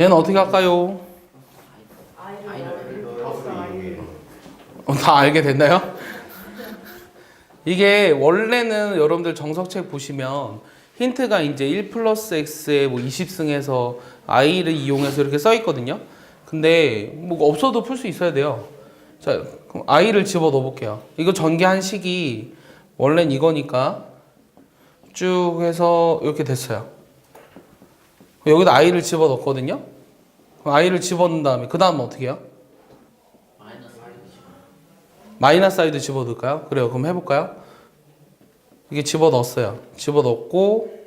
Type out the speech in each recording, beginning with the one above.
얘는 어떻게 할까요? 어, 다 알게 됐나요? 이게 원래는 여러분들 정석책 보시면 힌트가 이제 1 플러스 x에 뭐 20승에서 i를 이용해서 이렇게 써 있거든요. 근데 뭐 없어도 풀 수 있어야 돼요. 자, 그럼 i를 집어 넣어 볼게요. 이거 전개한 식이 원래는 이거니까 쭉 해서 이렇게 됐어요. 여기다 i를 집어 넣거든요. i를 집어 넣은 다음에 그 다음 어떻게 해요? 마이너스 i도 집어 넣을까요? 그래요. 그럼 해볼까요? 이게 집어 넣었어요. 집어 넣고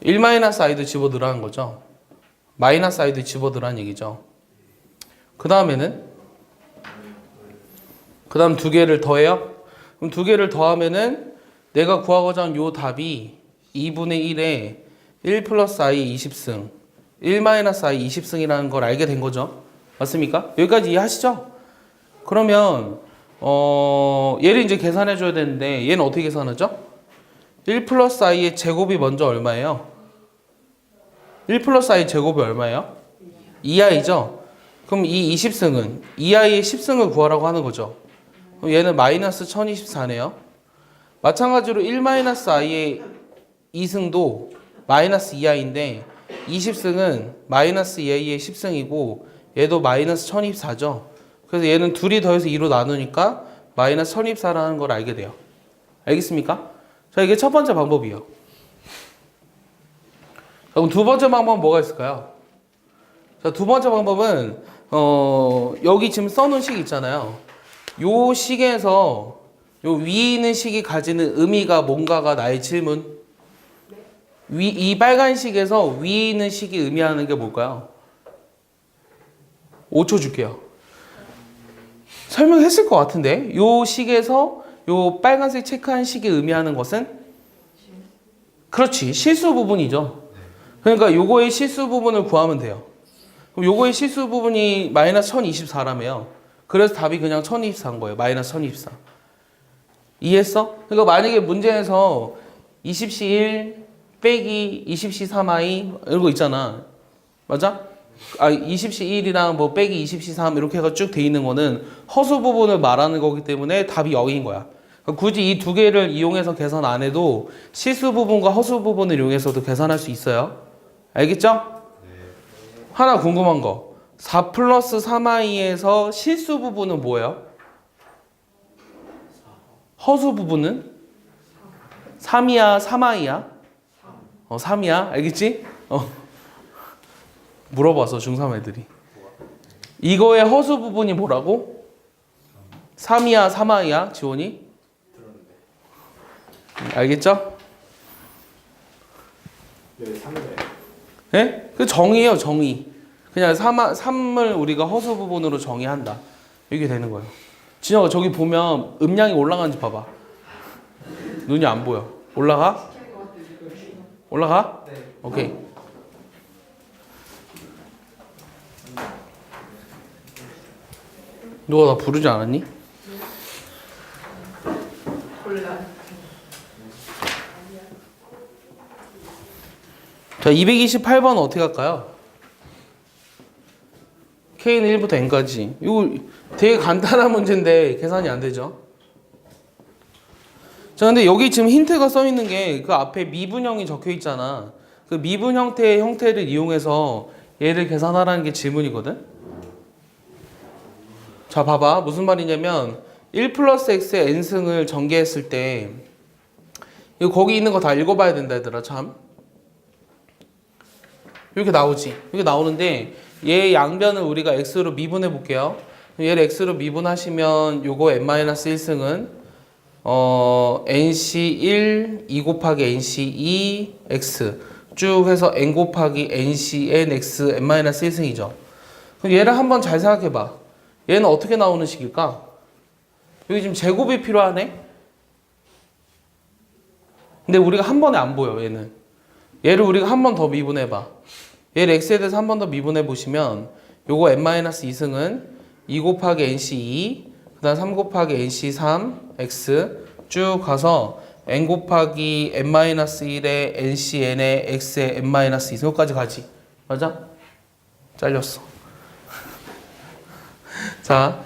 1 마이너스 i도 집어 넣으라는 거죠. 마이너스 i도 집어 넣으라는 얘기죠. 그 다음에는 그 다음 두 개를 더해요. 그럼 두 개를 더하면은 내가 구하고자 하는 요 답이 2분의 1에 1 플러스 i 20승 1 마이너스 i 20승이라는 걸 알게 된 거죠. 맞습니까? 여기까지 이해하시죠? 그러면 어 얘를 이제 계산해 줘야 되는데 얘는 어떻게 계산하죠? 1 플러스 i의 제곱이 먼저 얼마예요? 1 플러스 i 제곱이 얼마예요? 2i죠? 그럼 이 20승은 2i의 10승을 구하라고 하는 거죠. 그럼 얘는 마이너스 1024네요. 마찬가지로 1 마이너스 i의 2승도 마이너스 2i인데 20승은 마이너스 2i의 10승이고 얘도 마이너스 1024죠. 그래서 얘는 둘이 더해서 2로 나누니까 마이너스 1024라는 걸 알게 돼요. 알겠습니까? 자, 이게 첫 번째 방법이에요. 자, 그럼 두 번째 방법은 뭐가 있을까요? 자, 두 번째 방법은 어, 여기 지금 써놓은 식 있잖아요. 요 식에서 요 위에 있는 식이 가지는 의미가 뭔가가 나의 질문. 위, 이 빨간 식에서 위에 있는 식이 의미하는 게 뭘까요? 5초 줄게요. 설명했을 것 같은데 요 식에서 요 빨간색 체크한 식이 의미하는 것은 그렇지 실수 부분이죠. 그러니까 요거의 실수 부분을 구하면 돼요. 그럼 요거의 실수 부분이 마이너스 1024라며요. 그래서 답이 그냥 1024인 거예요. 마이너스 1024. 이해했어? 그러니까 만약에 문제에서 20시 1 빼기 20시 3i 이런 거 있잖아. 맞아? 아 20시 1이랑 뭐 빼기 20시 3 이렇게 해서 쭉돼 있는 거는 허수 부분을 말하는 거기 때문에 답이 0인 거야. 그러니까 굳이 이 두 개를 이용해서 계산 안 해도 실수 부분과 허수 부분을 이용해서도 계산할 수 있어요. 알겠죠? 하나 궁금한 거. 4 플러스 3i에서 실수 부분은 뭐예요? 허수 부분은 3이야, 3i야? 어, 3이야. 알겠지? 어. 물어봐서 중3 애들이. 이거의 허수 부분이 뭐라고? 3이야, 3i야, 지원이? 알겠죠? 3대 예? 그 정의예요, 정의. 그냥 3, 3을 우리가 허수 부분으로 정의한다. 이게 되는 거예요. 진영아, 저기 보면 음량이 올라가는지 봐봐. 눈이 안 보여. 올라가? 올라가? 오케이. 누가 나 부르지 않았니? 자, 228번은 어떻게 할까요? K는 1부터 N까지. 이거 되게 간단한 문제인데 계산이 안 되죠? 자, 근데 여기 지금 힌트가 써 있는 게 그 앞에 미분형이 적혀 있잖아. 그 미분 형태의 형태를 이용해서 얘를 계산하라는 게 질문이거든? 자, 봐봐. 무슨 말이냐면 1 플러스 x의 n승을 전개했을 때 이거 거기 있는 거 다 읽어봐야 된다, 얘들아. 참. 이렇게 나오지. 이렇게 나오는데 얘 양변을 우리가 x로 미분해 볼게요. 얘를 x로 미분하시면 요거 n-1승은 어 nc1 2 곱하기 nc2 x 쭉 해서 n 곱하기 ncn x n-1승이죠. 그럼 얘를 한번 잘 생각해 봐. 얘는 어떻게 나오는 식일까? 여기 지금 제곱이 필요하네. 근데 우리가 한 번에 안 보여, 얘는. 얘를 우리가 한 번 더 미분해 봐. 얘를 x에 대해서 한 번 더 미분해 보시면 요거 n-2승은 2 곱하기 nc2 그 다음 3 곱하기 nc3 x 쭉 가서 n 곱하기 n-1의 ncn의 x의 n-2승까지 가지. 맞아? 잘렸어. 자,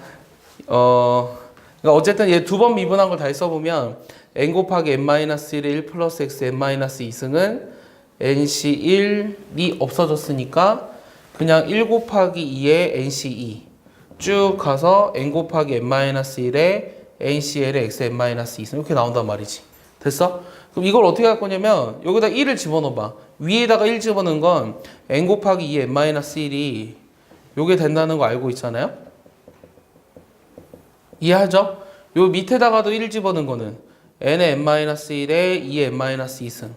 어, 그러니까 어쨌든 얘 두 번 미분한 걸 다시 써보면 n 곱하기 n-1의 1 플러스 x n-2승은 nc1이 없어졌으니까 그냥 1 곱하기 2의 nc2 쭉 가서 n 곱하기 n-1의 ncl의 x n-2승 이렇게 나온단 말이지. 됐어? 그럼 이걸 어떻게 할 거냐면 여기다 1을 집어넣어봐. 위에다가 1 집어넣은 건 n 곱하기 2의 n-1이 요게 된다는 거 알고 있잖아요? 이해하죠? 요 밑에다가도 1 집어넣은 거는 n의 n-1에 2의 n-2승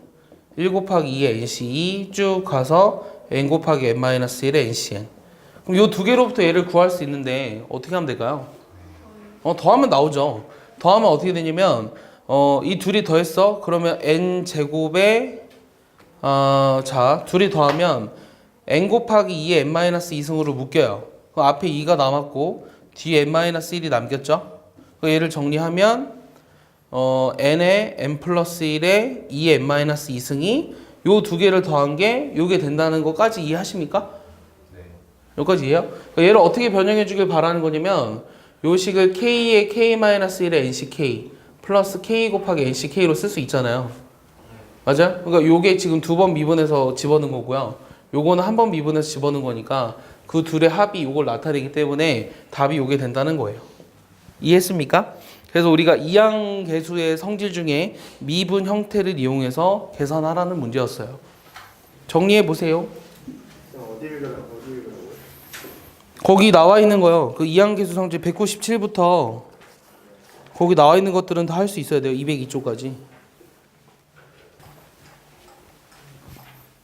1 곱하기 2의 nc2 쭉 가서 n 곱하기 n-1의 ncn 그럼 요두 개로부터 얘를 구할 수 있는데 어떻게 하면 될까요? 어, 더하면 나오죠. 더하면 어떻게 되냐면 어, 이 둘이 더했어. 그러면 n 제곱에 어, 자 둘이 더하면 n 곱하기 2의 n-2승으로 묶여요. 그 앞에 2가 남았고 뒤에 n-1이 남겼죠. 그 얘를 정리하면 어, n의 n 플러스 1에 2의 n-2승이 요 두 개를 더한 게 요게 된다는 것까지 이해하십니까? 네. 여기까지 이해요? 그러니까 얘를 어떻게 변형해 주길 바라는 거냐면 요 식을 k의 k-1의 nck 플러스 k 곱하기 nck로 쓸 수 있잖아요. 맞아요? 그러니까 요게 지금 두 번 미분해서 집어넣은 거고요. 요거는 한 번 미분해서 집어넣은 거니까 그 둘의 합이 요걸 나타내기 때문에 답이 요게 된다는 거예요. 이해했습니까? 그래서 우리가 이항 계수의 성질 중에 미분 형태를 이용해서 계산하라는 문제였어요. 정리해 보세요. 어디를? 거기 나와 있는 거요. 그 이항계수 성질 197부터 거기 나와 있는 것들은 다 할 수 있어야 돼요. 202쪽까지.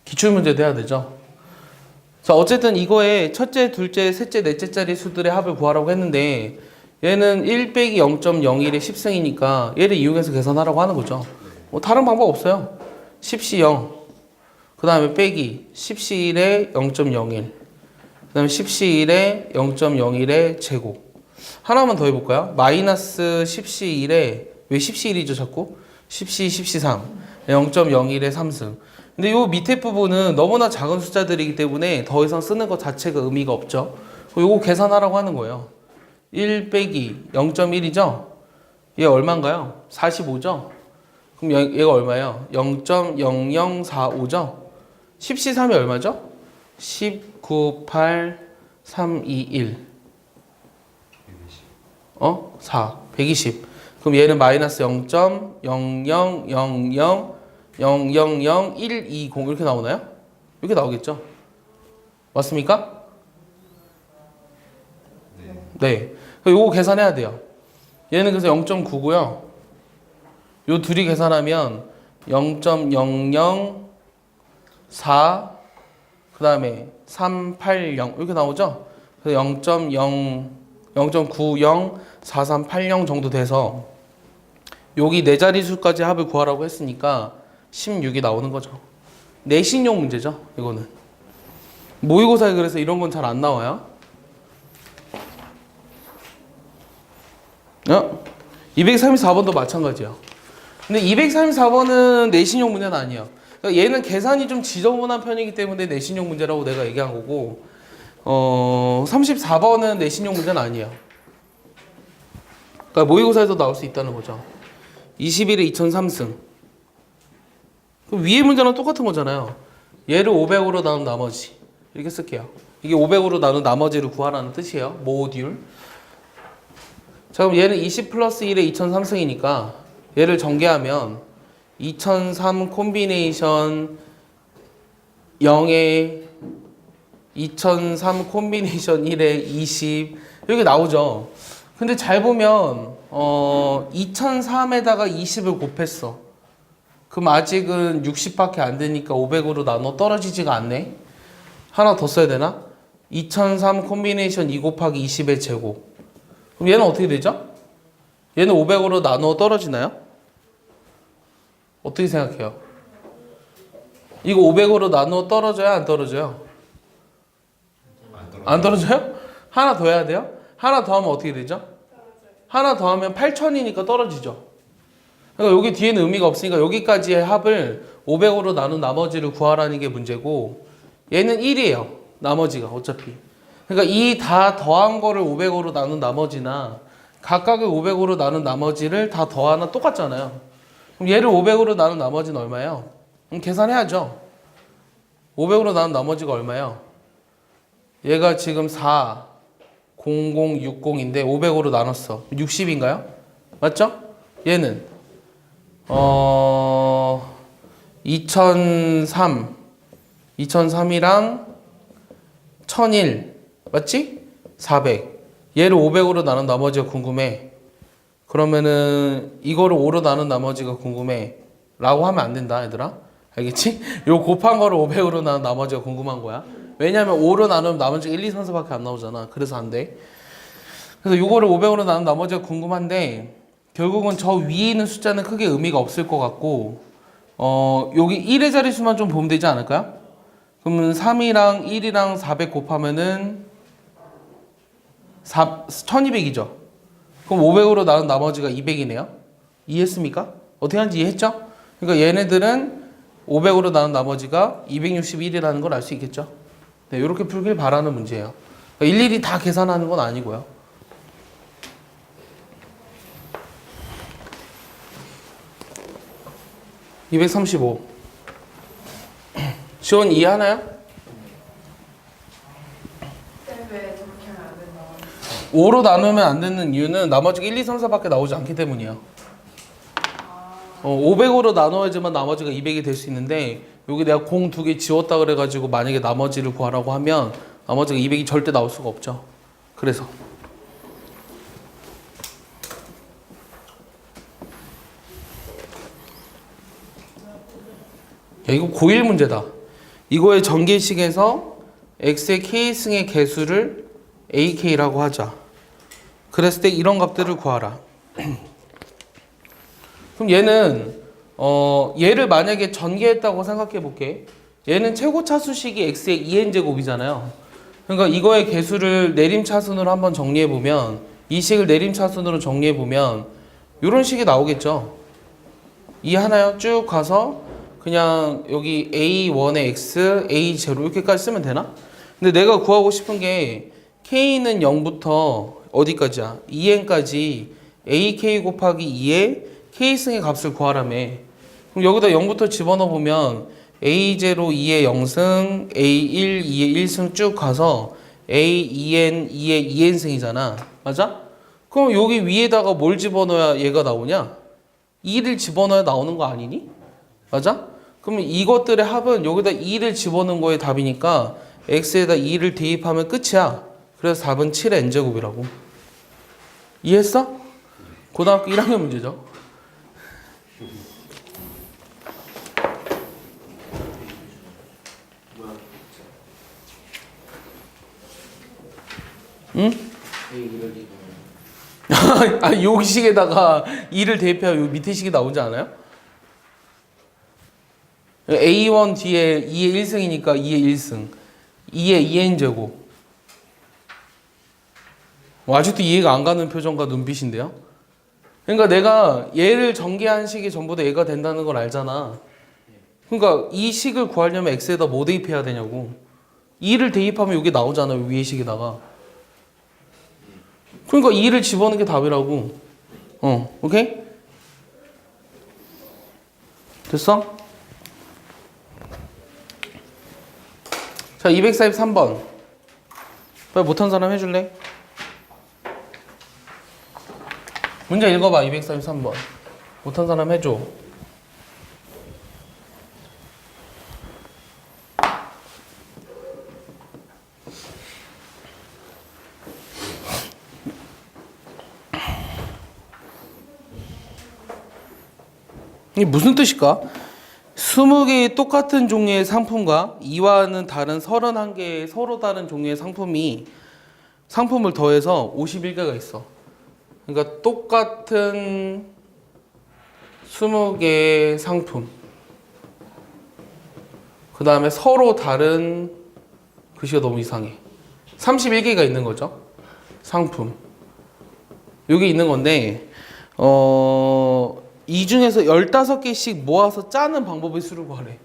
기출 문제도 해야 되죠. 자, 어쨌든 이거에 첫째, 둘째, 셋째, 넷째짜리 수들의 합을 구하라고 했는데 얘는 1 빼기 0.01의 10승이니까 얘를 이용해서 계산하라고 하는 거죠. 뭐 다른 방법 없어요. 10시 0. 그 다음에 빼기 10시 1에 0.01. 그 다음에 10시 1에 0.01의 제곱. 하나만 더 해볼까요? 마이너스 10시 1에, 왜 10시 1이죠, 자꾸? 10시, 10시 3. 0.01의 3승. 근데 요 밑에 부분은 너무나 작은 숫자들이기 때문에 더 이상 쓰는 것 자체가 의미가 없죠. 요거 계산하라고 하는 거예요. 1 빼기 0.1이죠? 얘 얼마인가요? 45죠? 그럼 얘- 얘가 얼마예요? 0.0045죠? 10시 3이 얼마죠? 10, 9, 8, 3, 2, 1. 어? 4. 120. 그럼 얘는 마이너스 0.000000120 이렇게 나오나요? 이렇게 나오겠죠? 맞습니까? 네. 그럼 요거 계산해야 돼요. 얘는 그래서 0.9고요. 요 둘이 계산하면 0.004 그 다음에 380 이렇게 나오죠? 그래서 0.0 0.904380 정도 돼서 여기 네 자리 수까지 합을 구하라고 했으니까 16이 나오는 거죠. 내신용 문제죠, 이거는. 모의고사에 그래서 이런 건 잘 안 나와요. 어? 234번도 마찬가지야. 근데 234번은 내신용 문제는 아니에요. 그러니까 얘는 계산이 좀 지저분한 편이기 때문에 내신용 문제라고 내가 얘기한 거고, 어, 34번은 내신용 문제는 아니에요. 그러니까 모의고사에서 나올 수 있다는 거죠. 21에 2003승. 그럼 위에 문제랑 똑같은 거잖아요. 얘를 500으로 나눈 나머지. 이렇게 쓸게요. 이게 500으로 나눈 나머지를 구하라는 뜻이에요. 모듈. 자, 그럼 얘는 20 플러스 1에 2003승이니까 얘를 전개하면 2003 콤비네이션 0에 2003 콤비네이션 1에 20 이렇게 나오죠. 근데 잘 보면 어 2003에다가 20을 곱했어. 그럼 아직은 60밖에 안 되니까 500으로 나눠 떨어지지가 않네. 하나 더 써야 되나? 2003 콤비네이션 2 곱하기 20의 제곱. 그럼 얘는 어떻게 되죠? 얘는 500으로 나누어 떨어지나요? 어떻게 생각해요? 이거 500으로 나누어 떨어져야 안 떨어져요? 안 떨어. 안 떨어져요? 하나 더 해야 돼요? 하나 더 하면 어떻게 되죠? 하나 더 하면 8000이니까 떨어지죠. 그러니까 여기 뒤에는 의미가 없으니까 여기까지의 합을 500으로 나눈 나머지를 구하라는 게 문제고 얘는 1이에요. 나머지가 어차피. 그러니까 이 다 더한 거를 500으로 나눈 나머지나 각각을 500으로 나눈 나머지를 다 더하나 똑같잖아요. 그럼 얘를 500으로 나눈 나머지는 얼마예요? 그럼 계산해야죠. 500으로 나눈 나머지가 얼마예요? 얘가 지금 4, 00, 60인데 500으로 나눴어. 60인가요? 맞죠? 얘는 어 2003 2003이랑 1001 맞지? 400 얘를 500으로 나눈 나머지가 궁금해 그러면은 이거를 5로 나눈 나머지가 궁금해 라고 하면 안 된다 얘들아 알겠지? 요 곱한 거를 500으로 나눈 나머지가 궁금한 거야 왜냐면 5로 나누면 나머지가 1, 2, 3, 4밖에 안 나오잖아 그래서 안 돼 그래서 요거를 500으로 나눈 나머지가 궁금한데 결국은 저 위에 있는 숫자는 크게 의미가 없을 것 같고 어 여기 1의 자릿수만 좀 보면 되지 않을까요? 그러면 3이랑 1이랑 400 곱하면은 4, 1200이죠. 그럼 500으로 나눈 나머지가 200이네요. 이해했습니까? 어떻게 하는지 이해했죠? 그러니까 얘네들은 500으로 나눈 나머지가 261이라는 걸 알 수 있겠죠? 네, 이렇게 풀길 바라는 문제예요. 그러니까 일일이 다 계산하는 건 아니고요. (235) 시원 이해하나요? 왜 저렇게 하면 안 된다. 5로 나누면 안 되는 이유는 나머지가 1, 2, 3, 4밖에 나오지 않기 때문이에요. 어, 500으로 나눠야지만 나머지가 200이 될 수 있는데 여기 내가 공 두 개 지웠다 그래가지고 만약에 나머지를 구하라고 하면 나머지가 200이 절대 나올 수가 없죠. 그래서 야 이거 고1 문제다. 이거의 전개식에서 x의 k승의 개수를 ak라고 하자. 그랬을 때 이런 값들을 구하라. 그럼 얘는 어 얘를 만약에 전개했다고 생각해 볼게. 얘는 최고 차수식이 x의 2n 제곱이잖아요. 그러니까 이거의 개수를 내림차순으로 한번 정리해 보면 이 식을 내림차순으로 정리해 보면 이런 식이 나오겠죠. 이해하나요? 쭉 가서 그냥 여기 a1의 x, a0 이렇게까지 쓰면 되나? 근데 내가 구하고 싶은 게 k는 0부터 어디까지야? 2n까지 ak 곱하기 2의 k승의 값을 구하라며. 그럼 여기다 0부터 집어넣어 보면 a0 2의 0승, a1 2의 1승 쭉 가서 a2n 2의 2n승이잖아. 맞아? 그럼 여기 위에다가 뭘 집어넣어야 얘가 나오냐? 2를 집어넣어야 나오는 거 아니니? 맞아? 그러면 이것들의 합은 여기다 2를 집어넣은 거의 답이니까 x에다 2를 대입하면 끝이야. 그래서 답은 7의 n제곱이라고. 이해했어? 고등학교 1학년 문제죠. 응? 아, 여기 식에다가 2를 대입해야 요 밑에 식이 나오지 않아요? A1 뒤에 2의 1승이니까 2의 1승. 2의 2n 제곱. 뭐 아직도 이해가 안 가는 표정과 눈빛인데요. 그러니까 내가 얘를 전개한 식이 전부 다 얘가 된다는 걸 알잖아. 그러니까 이 식을 구하려면 x에다 뭐 대입해야 되냐고. 2를 대입하면 여기 나오잖아. 요 위에 식에다가. 그러니까 2를 집어넣는 게 답이라고. 어, 오케이? 됐어? 자, 243번. 빨리 못한 사람 해줄래? 문제 읽어봐, 243번. 못한 사람 해줘. 이게 무슨 뜻일까? 20개의 똑같은 종류의 상품과 이와는 다른 31개의 서로 다른 종류의 상품이 상품을 더해서 51개가 있어. 그러니까 똑같은 20개의 상품. 그 다음에 서로 다른 글씨가 너무 이상해. 31개가 있는 거죠. 상품. 여기 있는 건데, 어, 이 중에서 15개씩 모아서 짜는 방법의 수를 구하래.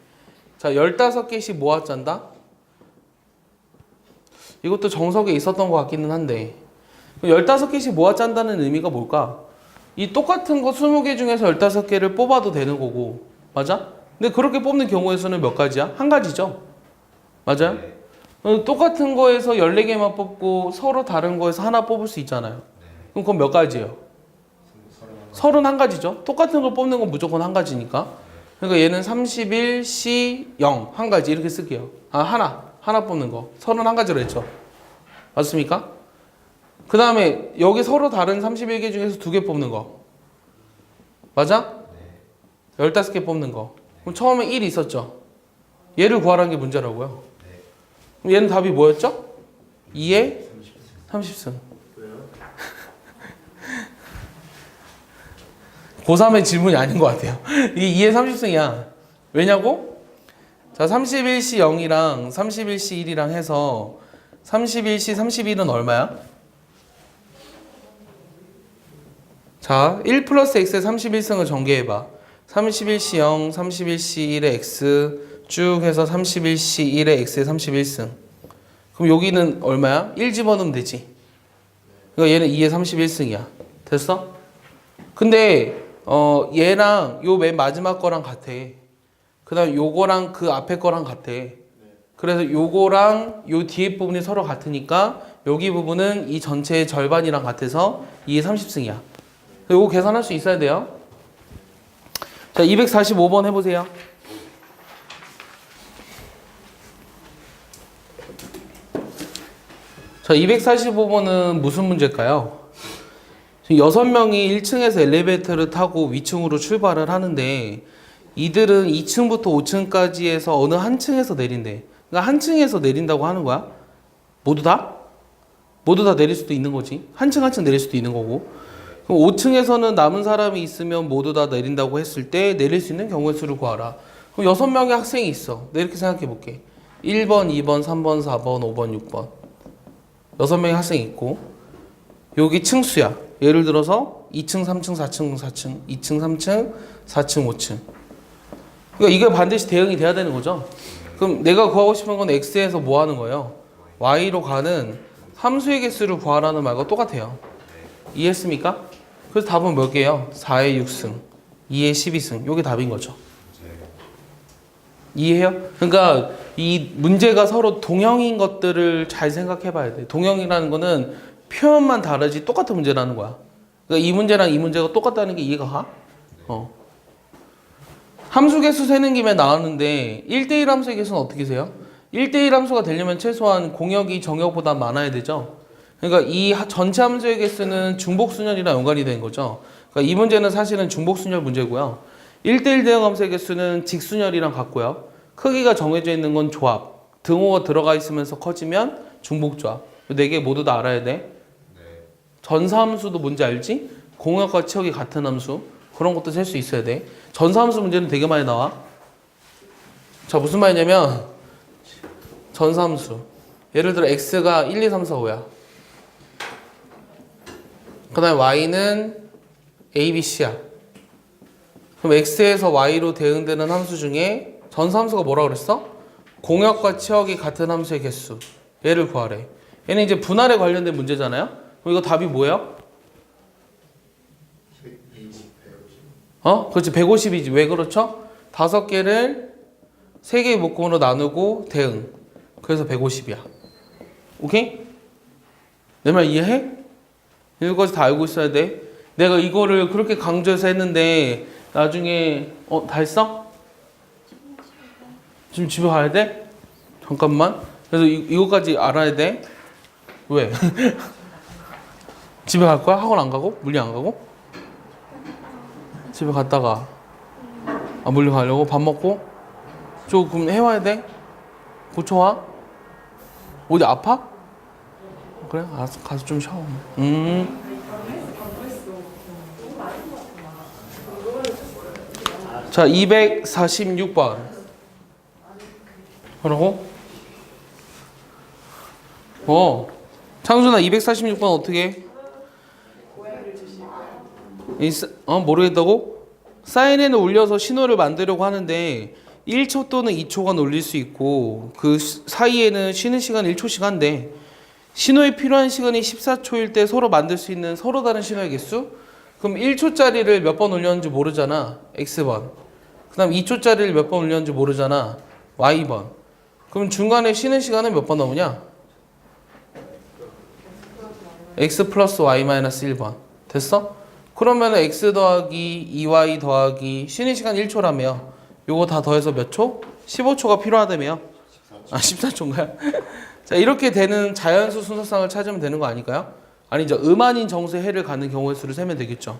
자, 15개씩 모아 짠다? 이것도 정석에 있었던 것 같기는 한데 15개씩 모아 짠다는 의미가 뭘까? 이 똑같은 거 20개 중에서 15개를 뽑아도 되는 거고 맞아? 근데 그렇게 뽑는 경우의 수는 몇 가지야? 한 가지죠 맞아요? 네. 어, 똑같은 거에서 14개만 뽑고 서로 다른 거에서 하나 뽑을 수 있잖아요 그럼 그건 몇 가지예요? 서른 하나. 31가지죠 똑같은 걸 뽑는 건 무조건 한 가지니까 그러니까 얘는 31, C, 0 한 가지 이렇게 쓸게요 아 하나 하나 뽑는 거 31가지로 했죠 맞습니까? 그 다음에 여기 서로 다른 31개 중에서 두 개 뽑는 거. 맞아? 15개 뽑는 거. 그럼 처음에 1 있었죠? 얘를 구하라는 게 문제라고요? 그럼 얘는 답이 뭐였죠? 2에 30승. 고3의 질문이 아닌 것 같아요. 이 2에 30승이야. 왜냐고? 자 31C 0이랑 31C 1이랑 해서 31C 31은 얼마야? 자, 1 플러스 x의 31승을 전개해봐. 31c 0, 31c 1의 x 쭉 해서 31c 1의 x의 31승. 그럼 여기는 얼마야? 1 집어넣으면 되지. 그러니까 얘는 2의 31승이야. 됐어? 근데 어 얘랑 요 맨 마지막 거랑 같아. 그다음 요거랑 그 앞에 거랑 같아. 그래서 요거랑 요 뒤에 부분이 서로 같으니까 여기 부분은 이 전체의 절반이랑 같아서 2의 30승이야. 요거 계산할 수 있어야 돼요. 자, 245번 해보세요. 자, 245번은 무슨 문제일까요? 지금 여섯 명이 1층에서 엘리베이터를 타고 위층으로 출발을 하는데 이들은 2층부터 5층까지에서 어느 한 층에서 내린대. 그러니까 한 층에서 내린다고 하는 거야. 모두 다? 모두 다 내릴 수도 있는 거지. 한 층 한 층 내릴 수도 있는 거고. 그럼 5층에서는 남은 사람이 있으면 모두 다 내린다고 했을 때 내릴 수 있는 경우의 수를 구하라. 그럼 여섯 명의 학생이 있어. 내가 이렇게 생각해 볼게. 1번, 2번, 3번, 4번, 5번, 6번. 여섯 명의 학생이 있고 여기 층수야. 예를 들어서 2층, 3층, 4층, 4층, 2층, 3층, 4층, 5층. 그러니까 이게 반드시 대응이 돼야 되는 거죠. 그럼 내가 구하고 싶은 건 x에서 뭐 하는 거예요? y로 가는 함수의 개수를 구하라는 말과 똑같아요. 이해했습니까? 그래서 답은 몇 개예요? 4의 6승, 2의 12승. 요게 답인 거죠. 이해해요? 그러니까 이 문제가 서로 동형인 것들을 잘 생각해 봐야 돼. 동형이라는 거는 표현만 다르지 똑같은 문제라는 거야. 그러니까 이 문제랑 이 문제가 똑같다는 게 이해가 가? 어. 함수 개수 세는 김에 나왔는데 1대1 함수의 개수는 어떻게 세요? 1대1 함수가 되려면 최소한 공역이 정역보다 많아야 되죠. 그러니까 이 하- 전체 함수의 개수는 중복순열이랑 연관이 된 거죠. 그러니까 이 문제는 사실은 중복순열 문제고요. 1대1 대응 함수의 개수는 직순열이랑 같고요. 크기가 정해져 있는 건 조합. 등호가 들어가 있으면서 커지면 중복조합. 네 개 모두 다 알아야 돼. 전사함수도 뭔지 알지? 공역과 치역이 같은 함수. 그런 것도 셀 수 있어야 돼. 전사함수 문제는 되게 많이 나와. 자, 무슨 말이냐면 전사함수. 예를 들어 x가 1, 2, 3, 4, 5야. 그 다음에 y는 a, b, c야. 그럼 x에서 y로 대응되는 함수 중에 전사함수가 뭐라 그랬어? 공역과 치역이 같은 함수의 개수. 얘를 구하래. 얘는 이제 분할에 관련된 문제잖아요. 그럼 이거 답이 뭐예요? 어? 그렇지 150이지 왜 그렇죠? 다섯 개를 세 개의 묶음으로 나누고 대응 그래서 150이야 오케이? 내 말 이해해? 이거까지 다 알고 있어야 돼 내가 이거를 그렇게 강조해서 했는데 나중에 어? 다 했어? 지금 집에 가야 돼? 잠깐만 그래서 이, 이거까지 알아야 돼 왜? 집에 갈 거야? 학원 안 가고? 물리 안 가고? 집에 갔다가 아 물리 가려고 밥 먹고 조금 해와야 돼 고쳐와 어디 아파 그래 알았어 가서 좀 쉬어 음 자, 246번. 뭐라고? 어. 창준아, 246번 어떻게 어, 모르겠다고? 사이렌을 울려서 신호를 만들려고 하는데 1초 또는 2초간 울릴 수 있고 그 시- 사이에는 쉬는 시간 1초씩 한대. 신호에 필요한 시간이 14초일 때 서로 만들 수 있는 서로 다른 신호의 개수? 그럼 1초짜리를 몇 번 올렸는지 모르잖아. X번. 그 다음 2초짜리를 몇 번 올렸는지 모르잖아. Y번. 그럼 중간에 쉬는 시간은 몇 번 나오냐? X 플러스 Y 마이너스 1번. 됐어? 그러면 X 더하기 2Y 더하기 쉬는 시간 1초라며. 요거 다 더해서 몇 초? 15초가 필요하다며. 아, 14초인가요? 자, 이렇게 되는 자연수 순서상을 찾으면 되는 거 아닐까요? 아니죠. 음아닌 정수의 해를 갖는 경우의 수를 세면 되겠죠.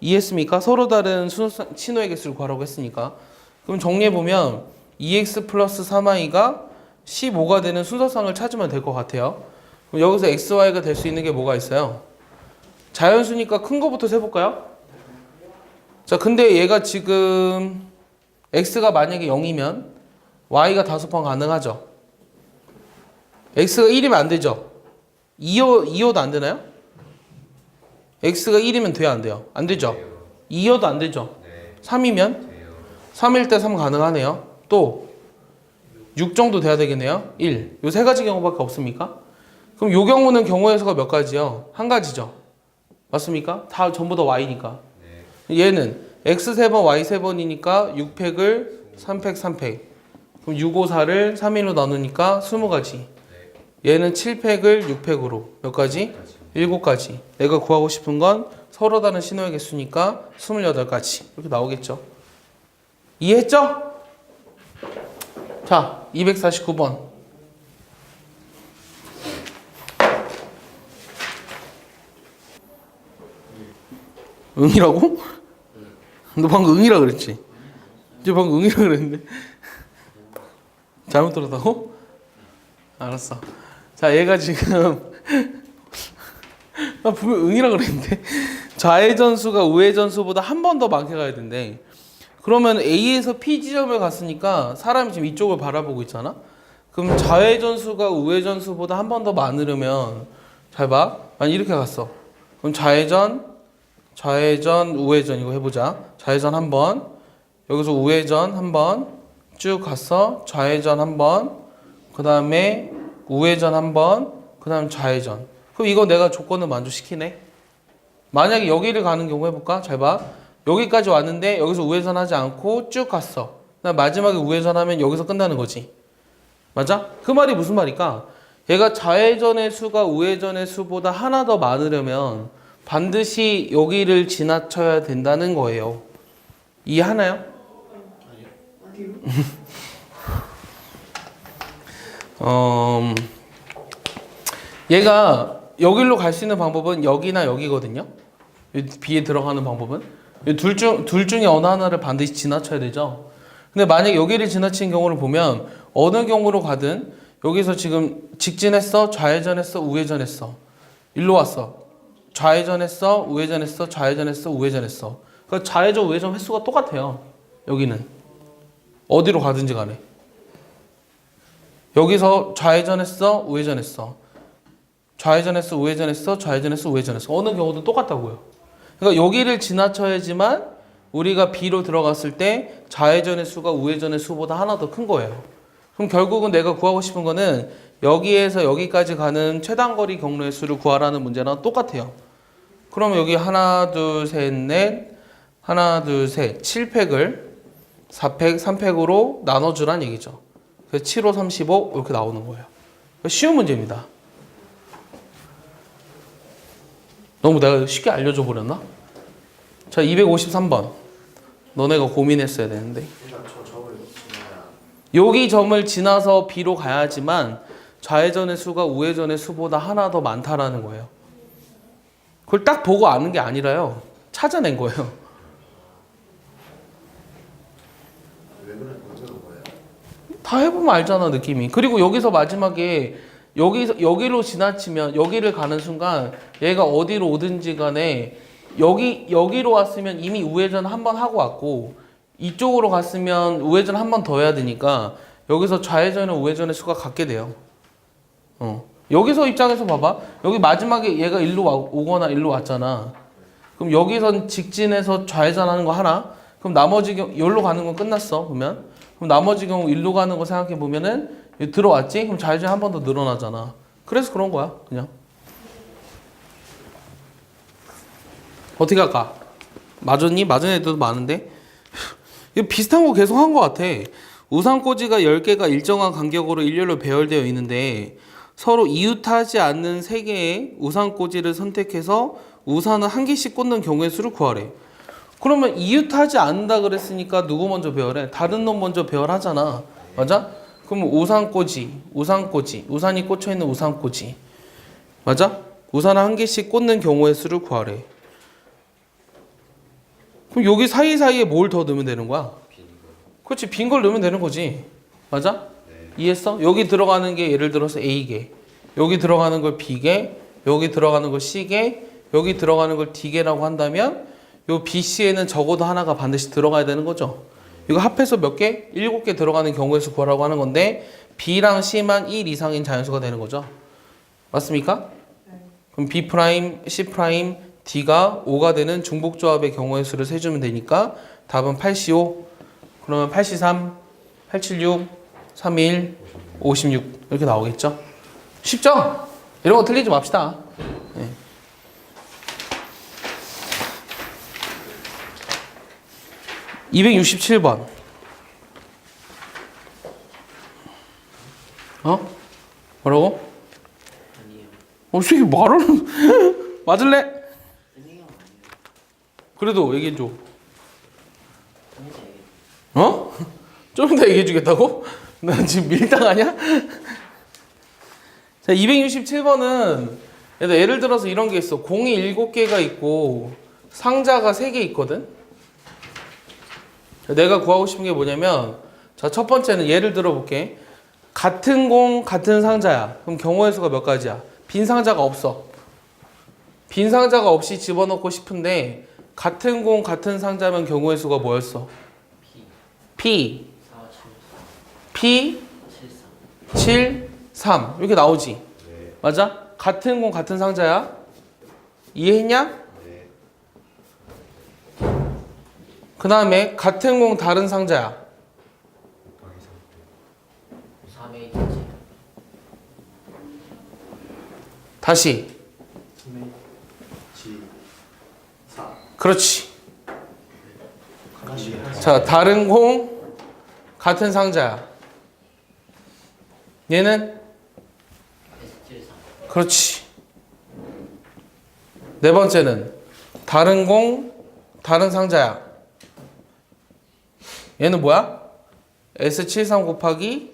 이해했습니까? 서로 다른 순서 신호의 개수를 구하라고 했으니까. 그럼 정리해 보면 2x 플러스 3y가 15가 되는 순서상을 찾으면 될 것 같아요. 그럼 여기서 xy가 될 수 있는 게 뭐가 있어요? 자연수니까 큰 거부터 세볼까요? 자, 근데 얘가 지금 x가 만약에 0이면 y가 다섯 번 가능하죠. X가 1이면 안 되죠. 2호, 2호도 안 되나요? x가 1이면 돼요, 안 돼요? 안 되죠. 2호도 안 되죠. 3이면 3일 때 3 가능하네요. 또 6 정도 돼야 되겠네요. 1. 요 세 가지 경우밖에 없습니까? 그럼 요 경우는 경우의 수가 몇 가지요? 한 가지죠. 맞습니까? 다 전부 다 y니까. 얘는 x 3번, y 3번이니까 6팩을 3팩, 3팩. 그럼 6, 5, 4를 3일로 나누니까 20가지. 얘는 7팩을 6팩으로 몇 가지? 7가지. 내가 구하고 싶은 건 서로 다른 신호의 개수니까 28가지. 이렇게 나오겠죠. 이해했죠? 자, 249번. 응이라고? 너 방금 응이라 그랬지? 이제 방금 응이라 그랬는데. 잘못 들었다고? 알았어. 자, 얘가 지금 나 분명 응이라 그랬는데 좌회전수가 우회전수보다 한 번 더 많게 가야 된대. 그러면 A에서 P 지점을 갔으니까 사람이 지금 이쪽을 바라보고 있잖아. 그럼 좌회전수가 우회전수보다 한 번 더 많으려면 잘 봐. 아니 이렇게 갔어. 그럼 좌회전, 좌회전, 우회전 이거 해보자. 좌회전 한 번, 여기서 우회전 한 번, 쭉 갔어. 좌회전 한 번, 그 다음에 우회전 한 번, 그 다음 좌회전. 그럼 이거 내가 조건을 만족시키네. 만약에 여기를 가는 경우 해볼까? 잘 봐. 여기까지 왔는데 여기서 우회전 하지 않고 쭉 갔어. 나 마지막에 우회전 하면 여기서 끝나는 거지. 맞아? 그 말이 무슨 말일까? 얘가 좌회전의 수가 우회전의 수보다 하나 더 많으려면 반드시 여기를 지나쳐야 된다는 거예요. 이해하나요? 어, 얘가 여기로 갈 수 있는 방법은 여기나 여기거든요. 이 B에 들어가는 방법은 둘 중 둘 중에 어느 하나를 반드시 지나쳐야 되죠. 근데 만약 여기를 지나친 경우를 보면 어느 경우로 가든 여기서 지금 직진했어, 좌회전했어, 우회전했어, 일로 왔어, 좌회전했어, 우회전했어, 좌회전했어, 우회전했어. 그 좌회전 우회전 횟수가 똑같아요. 여기는 어디로 가든지 간에 여기서 좌회전했어, 우회전했어. 좌회전했어, 우회전했어, 좌회전했어, 우회전했어. 어느 경우도 똑같다고요. 그러니까 여기를 지나쳐야지만 우리가 B로 들어갔을 때 좌회전의 수가 우회전의 수보다 하나 더 큰 거예요. 그럼 결국은 내가 구하고 싶은 거는 여기에서 여기까지 가는 최단거리 경로의 수를 구하라는 문제랑 똑같아요. 그럼 여기 하나, 둘, 셋, 넷, 하나, 둘, 셋, 7팩을 4팩, 3팩으로 나눠주란 얘기죠. 그래서 7, 5, 35 이렇게 나오는 거예요. 쉬운 문제입니다. 너무 내가 쉽게 알려줘 버렸나? 자, 253번. 너네가 고민했어야 되는데. 여기 점을 지나서 B로 가야지만 좌회전의 수가 우회전의 수보다 하나 더 많다라는 거예요. 그걸 딱 보고 아는 게 아니라요. 찾아낸 거예요. 왜 그래 언제 온 거예요? 다 해보면 알잖아 느낌이. 그리고 여기서 마지막에 여기서 여기로 지나치면 여기를 가는 순간 얘가 어디로 오든지 간에 여기 여기로 왔으면 이미 우회전 한 번 하고 왔고 이쪽으로 갔으면 우회전 한 번 더 해야 되니까 여기서 좌회전과 우회전의 수가 같게 돼요. 어. 여기서 입장에서 봐봐. 여기 마지막에 얘가 일로 와, 오거나 일로 왔잖아. 그럼 여기선 직진해서 좌회전하는 거 하나? 그럼 나머지 여기로 가는 건 끝났어 그러면 그럼 나머지 경우 일로 가는 거 생각해 보면은 들어왔지? 그럼 좌회전 한번 더 늘어나잖아. 그래서 그런 거야, 그냥. 어떻게 할까? 맞았니? 맞은 애들도 많은데. 이거 비슷한 거 계속 한 거 같아. 우산꽂이가 10개가 일정한 간격으로 일렬로 배열되어 있는데 서로 이웃하지 않는 세 개의 우산꽂이를 선택해서 우산을 한 개씩 꽂는 경우의 수를 구하래. 그러면 이웃하지 않는다 그랬으니까 누구 먼저 배열해? 다른 놈 먼저 배열하잖아. 맞아? 그럼 우산꽂이, 우산꽂이, 우산이 꽂혀 있는 우산꽂이. 맞아? 우산을 한 개씩 꽂는 경우의 수를 구하래. 그럼 여기 사이사이에 뭘 더 넣으면 되는 거야? 그렇지 빈 걸 넣으면 되는 거지 맞아? 이해했어? 여기 들어가는 게 예를 들어서 A개 여기 들어가는 걸 B개 여기 들어가는 걸 C개 여기 들어가는 걸 D개라고 한다면 요 BC에는 적어도 하나가 반드시 들어가야 되는 거죠 이거 합해서 몇 개? 일곱 개 들어가는 경우의 수 구하라고 하는 건데 B랑 C만 1 이상인 자연수가 되는 거죠 맞습니까? 그럼 B 프라임, C 프라임, D가 5가 되는 중복 조합의 경우의 수를 세주면 되니까 답은 85 그러면 83, 876, 31, 56 이렇게 나오겠죠? 쉽죠? 이런 거 틀리지 맙시다. 네. (267번) 어? 뭐라고? 아니에요. 어, 새끼 말을 맞을래? 아니에요. 그래도 얘기해줘. 아니에요. 아니에요. 어? 좀 이따 얘기해 주겠다고? 나 지금 밀당하냐? 자, 267번은 예를 들어서 이런 게 있어. 공이 7개가 있고 상자가 3개 있거든? 내가 구하고 싶은 게 뭐냐면 자, 첫 번째는 예를 들어 볼게. 같은 공, 같은 상자야. 그럼 경우의 수가 몇 가지야? 빈 상자가 없어. 빈 상자가 없이 집어넣고 싶은데 같은 공, 같은 상자면 경우의 수가 뭐였어? P P, 4 P, 7 3 7, 3 이렇게 나오지. 네. 맞아? 같은 공 같은 상자야. 이해했냐? 그 다음에 같은 공 다른 상자야. 3에 있지. 다시. G 4 그렇지. 자, 다른 공 같은 상자야. 얘는 S7 3 그렇지. 네 번째는 다른 공 다른 상자야. 얘는 뭐야? S73 곱하기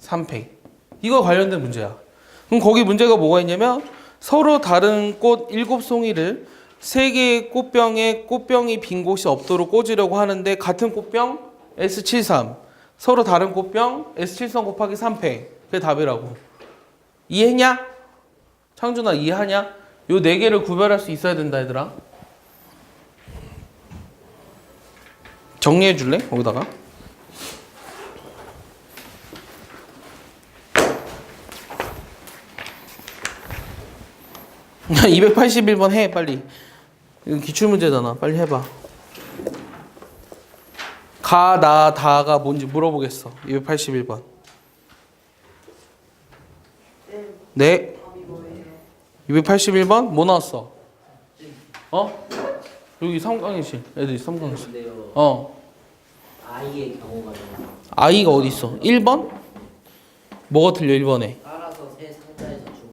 3팩. 이거 관련된 문제야. 그럼 거기 문제가 뭐가 있냐면 서로 다른 꽃 7송이를 세 개의 꽃병에 꽃병이 빈 곳이 없도록 꽂으려고 하는데 같은 꽃병 S73 서로 다른 꽃병 S73 곱하기 3팩 그게 답이라고. 이해했냐? 창준아 이해하냐? 요 네 개를 구별할 수 있어야 된다 얘들아. 정리해 줄래? 거기다가. 야, 281번 해 빨리. 이거 기출 문제잖아. 빨리 해봐. 가, 나, 다가 뭔지 물어보겠어. 281번. 네. 답이 뭐예요? 281번 뭐 나왔어? 어? 여기 삼강의실 애들이 삼강의실 근데요. 어 I의 경우가 아이가 어디 있어? 1번? 뭐가 틀려 1번에? 따라서 세 상자의